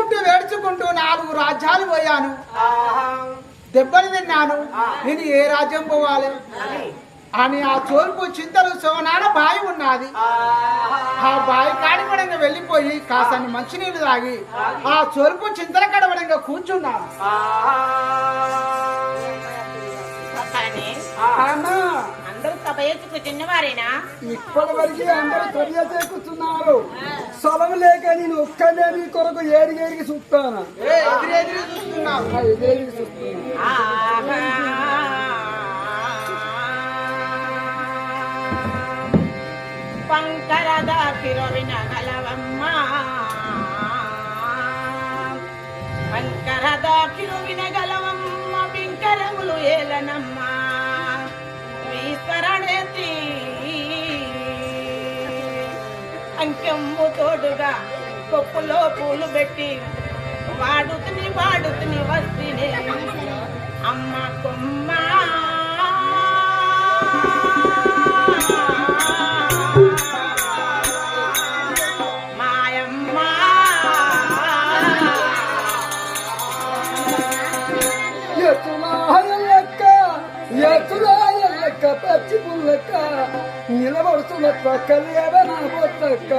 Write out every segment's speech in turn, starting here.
ఏడ్చుకుంటూ వేడ్చుకుంటూ నాలుగు రాజ్యాలు పోయాను. దెబ్బలు తిన్నాను. నేను ఏ రాజ్యం పోవాలి? అని ఆ తోలుపు చింతలు సోనాన బావి ఉన్నది. ఆ బావి కాడిపడంగా వెళ్ళిపోయి కాసాన్ని మంచినీళ్ళు తాగి ఆ చోరుపు చింతల కడవడంగా కూర్చున్నాను. అందరూ సభ ఎత్తుకు చిన్నవారేనా ఇప్పటి వరకు అందరూ చర్య కూర్చున్నారు సొలవు లేక నేను ఒక్కనే నీ కొరకు ఏరి ఏరికి చూస్తాను? పంకరదా కిరు వినగలవమ్మా పంకరదా కిరు తిరువిన పింకరములు ఏలనమ్మా. అంకెమ్ము తోడుగా కొప్పులో పూలు పెట్టి వాడుతుని వాడుతుని వస్తినే. అమ్మ కొమ్మ నిలబడుతున్నట్ల కలియన బొత్తక్క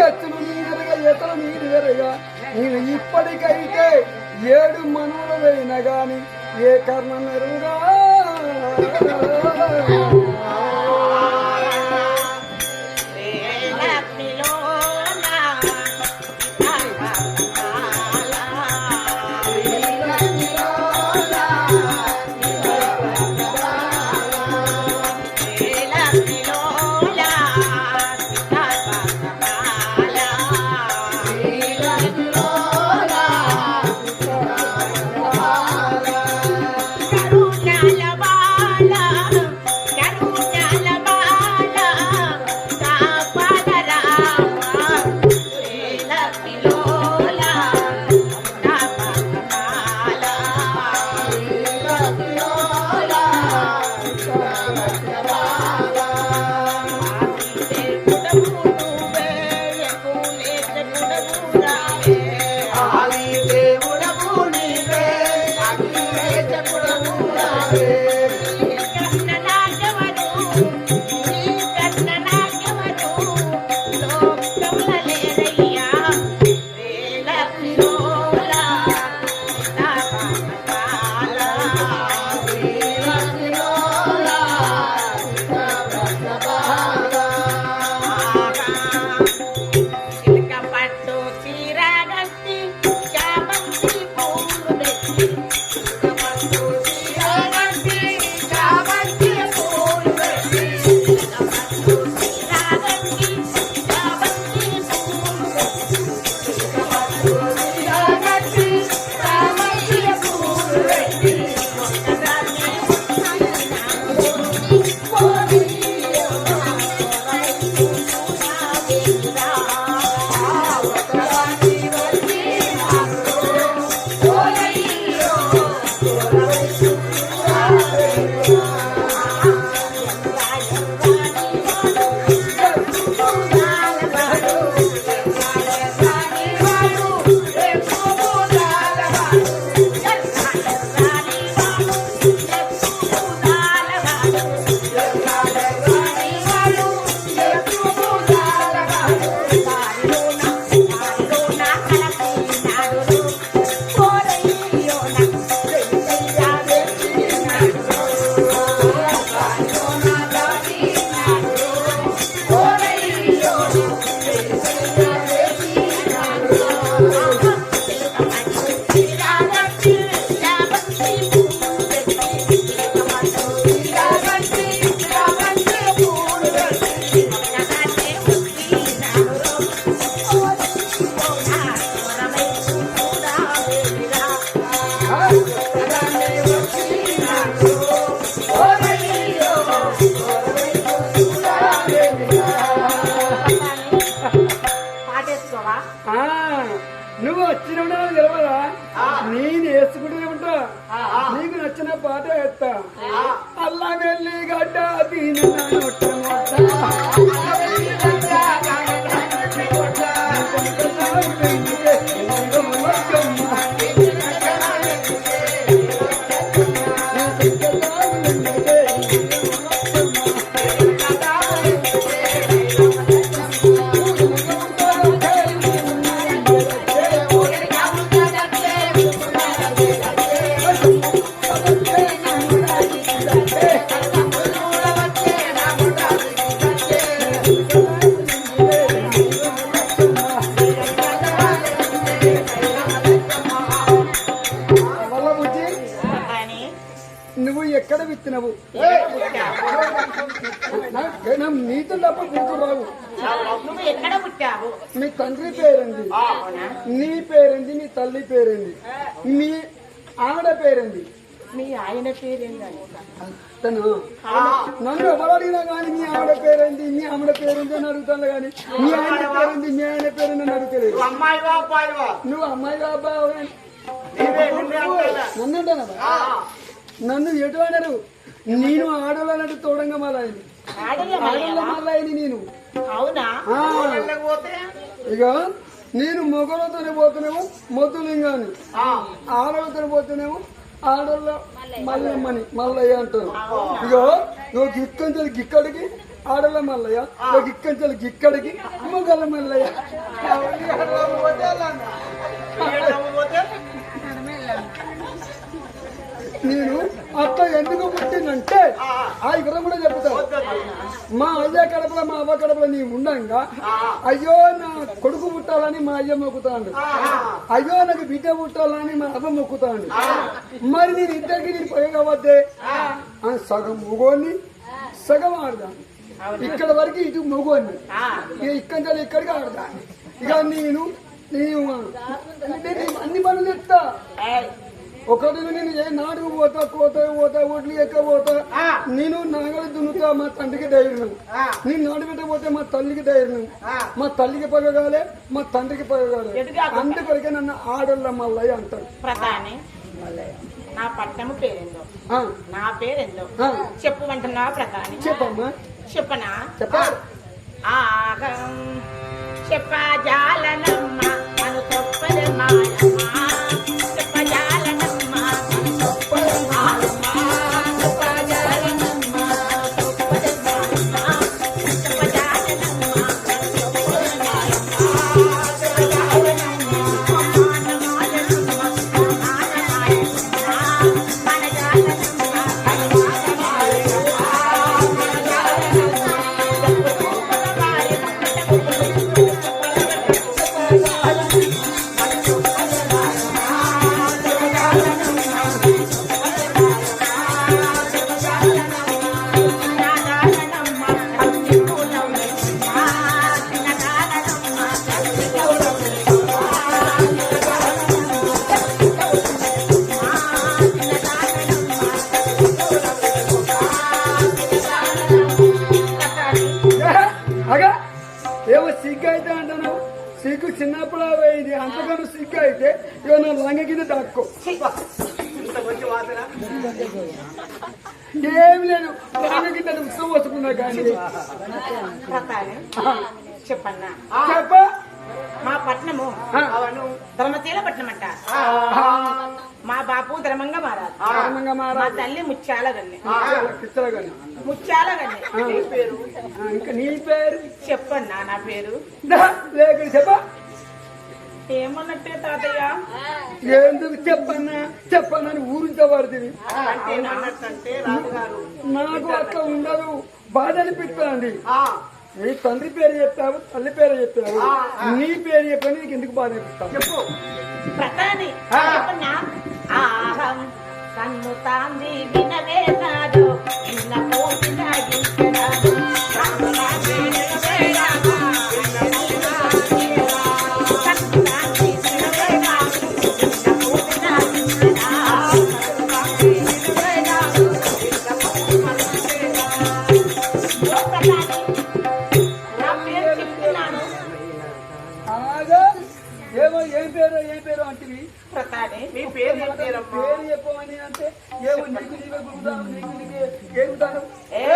ఎత్తులు నీరుగా ఎతలు నీరుగా నేను ఇప్పటికైతే ఏడు మనులైన గాని ఏ కర్మ మెరుగా వచ్చిన తెలవదా నేను వేసుకుంటూనే ఉంటా. నీకు నచ్చిన పాట వేస్తా. అల్లా వెళ్ళి గడ్డ దీని నీతో తప్ప గుర్తు రావు. నువ్వు ఎక్కడ పుట్టావు? మీ తండ్రి పేరేంది అవునా నీ పేరేంది మీ తల్లి పేరేంది మీ ఆవిడ పేరేంది మీ ఆయన పేరేందని నన్ను ఎవరు అడిగినా కానీ మీ ఆవిడ పేరేంది మీ ఆవిడ పేరేంది అని అడుగుతాను కానీ మీ ఆయన పేరేంది మీ ఆయన పేరేంది అని అడుగుతలేదు. నువ్వు అమ్మాయి బాబా నీవే నిన్నే నన్ను ఎటు అన్నారు నేను ఆడవాళ్ళని తోడంగా ఆడల ఆడవాళ్ళ నేను. అవునా? ఇక నేను మొగలతోనే పోతున్నాము మొద్దులింగాని. ఆడలతో పోతున్నాము ఆడల్లో మల్లమ్మని. మల్లయ్య అంటారు. ఇక నువ్వు గిక్కంచెలు గిక్కడికి ఆడల మల్లయ్య. నువ్వు గిక్కంచెలు గిక్కడికి మొగల మల్లయ్య. నేను ఎందుకు పుట్టినంటే ఆ. ఇక్కడ కూడా చెప్తాను మా అయ్య కడపలో మా అవ్వ కడపలో నీ ఉండంగా అయ్యో నా కొడుకు పుట్టాలని మా అయ్య మొక్కుతాడు. అయ్యో నాకు బిడ్డ పుట్టాలని మా అవ్వ మొక్కుతాడు. మరి నేను ఇద్దరికి నేను పోయగవద్దే ఆ. సగం మొగోని సగం ఆడదాను ఇక్కడ వరకు ఇటు మొగోని ఇక ఇక్కడి నుంచి ఇక్కడికి ఆడదాను ఇక నేను నేను నేను అన్ని పనులు చెప్తా ఒకటి నేను ఏ నాటుకు పోతా కోత పోతా ఒడ్లు ఎక్క పోతా నేను నాగలి దున్నుతా మా తండ్రికి ధైర్యం నేను నాటు పెట్టకపోతే మా తల్లికి ధైర్యం మా తల్లికి పగగాలే మా తండ్రికి పగగాలే. అందుకొరకే నన్ను ఆడోళ్ళ మల్లయ్య అంటారు. నా పట్టణము పేరేందో? నా పేరేందో? ఆ, చెప్పమంటున్నావా ప్రధాని. చెప్పమ్మా. చెప్పనా? చెప్పాలి ఆగం. చెప్పజాలనమ్మ మను తప్పని మాయమ్మ అయితే అంటాను సిగ్గు చిన్నప్పుడు ఇది అంతకన్నా సిగ్గు అయితే ఇక నా లంగ కింద దాక్కో. ఇంత మంచి వాసన. ఏం లేదు. లంగ కింద ఉత్సవం వస్తున్నా కానీ. చెప్పన్నా? చెప్ప. మా పట్నము. అవను. ధర్మశీల పట్నం అంట మా బాపు ధర్మంగా మారాలి మా తల్లి ముత్యాల గన్ని ముత్యాల గన్ని ఇంకా నీ పేరు? చెప్పన్నా నా పేరు. లేక చెప్ప. ఏమన్నట్టే తాతయ్య? ఎందుకు చెప్పన్నా? చెప్పన్నాని ఊరించబడుతుంది నాకు అట్లా ఉండదు. బాధ అనిపిస్తుంది నీ తండ్రి పేరు చెప్పావు తల్లి పేరు చెప్పావు. నీ పేరు చెప్పాను నీకు ఎందుకు బాధ అనిపిస్తావు చెప్పు. ప్రతాని చెప్పన్నా కన్ను తాంది వినవే నాడు నిన్న పోటీ ఏమో ఏం పేరు ఏం పేరు మీ పేరు చెప్పమని అంటే ఏమో నీకు నీవే గురుతాను నీకు నీకే ఏగుతాను ఏ